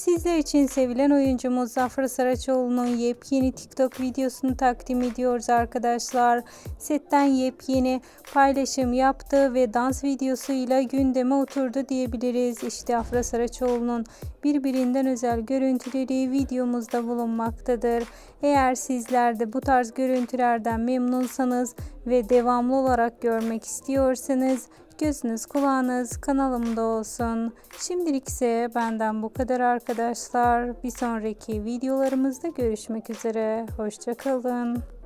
Sizler için sevilen oyuncumuz Zafer Saraçoğlu'nun yepyeni TikTok videosunu takdim ediyoruz arkadaşlar. Setten yepyeni paylaşım yaptı ve dans videosuyla gündeme oturdu diyebiliriz. İşte Afra Saraçoğlu'nun birbirinden özel görüntüleri videomuzda bulunmaktadır. Eğer sizler de bu tarz görüntülerden memnunsanız ve devamlı olarak görmek istiyorsanız gözünüz kulağınız kanalımda olsun. Şimdilik ise benden bu kadar arkadaşlar. Bir sonraki videolarımızda görüşmek üzere. Hoşçakalın.